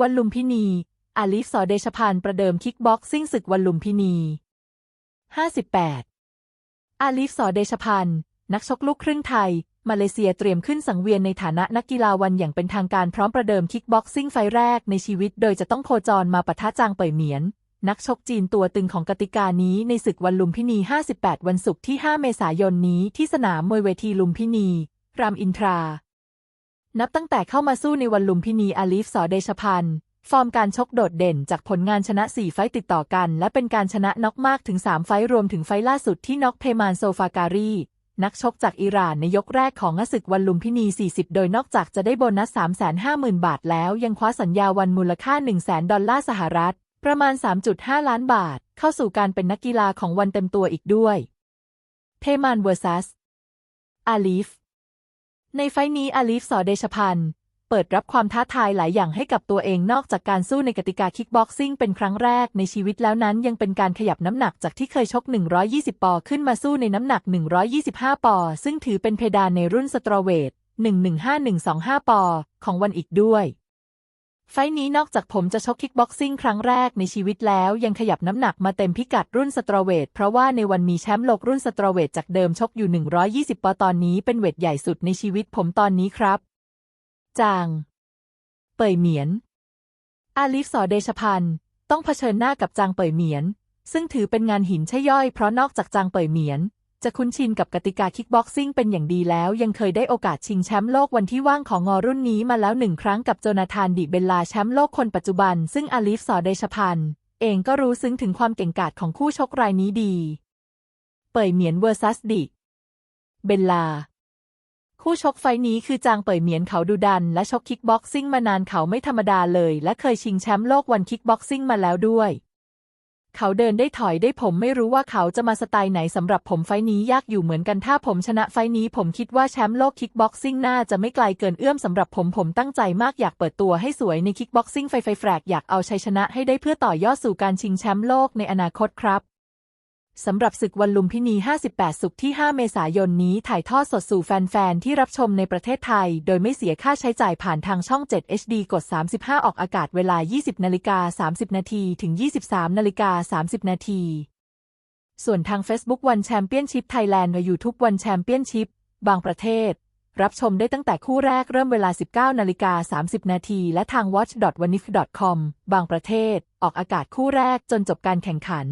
วันลุมพินี อาลิฟสอเดชพันธ์ประเดิมคิกบ็อกซิ่งศึกวันลุมพินี 58 อาลิฟสอเดชพันธ์นักชกลูกครึ่งไทย มาเลเซียเตรียมขึ้นสังเวียนในฐานะนักกีฬาวันอย่างเป็นทางการพร้อมประเดิมคิกบ็อกซิ่งไฟแรกในชีวิต โดยจะต้องโคจรมาปะทะจางเป่ยเหมียน นักชกจีนตัวตึงของกติกานี้ในศึกวันลุมพินี 58 วันศุกร์ที่ 5 เมษายนนี้ที่สนามมวยเวทีลุมพินี รามอินทรา นับตั้งแต่เข้ามาสู้ในวันลุมพินีอาลีฟสอเดชพันธ์ฟอร์มการชกโดดเด่นจากผลงานชนะ 4 ไฟต์ติดต่อกัน และเป็นการชนะน็อกมากถึง 3 ไฟต์รวมถึงไฟต์ล่าสุดที่น็อกเพมานโซฟาการี นักชกจากอิหร่านในยกแรกของศึกวันลุมพินี 40 โดยนอกจากจะได้โบนัส 350,000 บาทแล้วยังคว้าสัญญาวันมูลค่า 1 0 0 0 0 ดอลลาร์สหรัฐ ประมาณ 3.5 ล้านบาท เข้าสู่การเป็นนักกีฬาของวันเต็มตัวอีกด้วยเพมานเวอร์ซัสอาลีฟ ในไฟนี้อาลีฟสอเดชพันธ์เปิดรับความท้าทายหลายอย่างให้กับตัวเองนอกจากการสู้ในกติกาคิกบ็อกซิ่งเป็นครั้งแรกในชีวิตแล้วนั้นยังเป็นการขยับน้ำหนักจากที่เคยชก 120 ปอร์ขึ้นมาสู้ในน้ำหนัก 125 ปอร์ซึ่งถือเป็นเพดานในรุ่นสตรอเวท 115125 ปอร์ของวันอีกด้วย ไฟนี้นอกจากผมจะชกคิกบ็อกซิ่งครั้งแรกในชีวิตแล้ว ยังขยับน้ำหนักมาเต็มพิกัดรุ่นสตรเวท เพราะว่าในวันมีแชมป์โลกรุ่นสตรเวทจากเดิมชกอยู่ 120ปอตอนนี้เป็นเวทใหญ่สุดในชีวิตผมตอนนี้ครับ จาง เป่ยเหมียน อาลิฟสอเดชพันธ์ต้องเผชิญหน้ากับจางเป่ยเหมียน ซึ่งถือเป็นงานหินใช่ย่อยเพราะนอกจากจางเป่ยเหมียน จะคุ้นชินกับกติกาคิกบ็อกซิ่งเป็นอย่างดีแล้ว ยังเคยได้โอกาสชิงแชมป์โลกวันที่ว่างของงอรุ่นนี้มาแล้วหนึ่งครั้งกับโจนาธานดิเบลลาแชมป์โลกคนปัจจุบัน ซึ่งอาลิฟสอเดชพันธ์เองก็รู้ซึ้งถึงความเก่งกาจของคู่ชกรายนี้ดี เป่ยเหมียนเวอร์ซัสดิเบลลา คู่ชกไฟนี้คือจางเป่ยเหมียนเขาดูดัน และชกคิกบ็อกซิ่งมานานเขาไม่ธรรมดาเลย และเคยชิงแชมป์โลกวันคิกบ็อกซิ่งมาแล้วด้วย เขาเดินได้ถอยได้ผมไม่รู้ว่าเขาจะมาสไตล์ไหนสำหรับผมไฟนี้ยากอยู่เหมือนกันถ้าผมชนะไฟนี้ผมคิดว่าแชมป์โลกคิกบ็อกซิ่งน่าจะไม่ไกลเกินเอื้อมสำหรับผมผมตั้งใจมากอยากเปิดตัวให้สวยในคิกบ็อกซิ่งไฟไฟแฟรกอยากเอาชัยชนะให้ได้เพื่อต่อยอดสู่การชิงแชมป์โลกในอนาคตครับ สำหรับศึกวันลุมพินี 58 สุกร์ที่ 5 เมษายนนี้ถ่ายทอดสดสู่แฟน ๆ ที่รับชมในประเทศไทย โดยไม่เสียค่าใช้จ่ายผ่านทางช่อง 7 HD กด 35 ออกอากาศเวลา 20 นาฬิกา 30 นาทีถึง 23 นาฬิกา 30 นาที ส่วนทาง Facebook One Championship Thailand และ YouTube One Championship บางประเทศ รับชมได้ตั้งแต่คู่แรกเริ่มเวลา 19 นาฬิกา 30 นาทีและทาง watch.wanif.com บางประเทศ ออกอากาศคู่แรกจนจบการแข่งขัน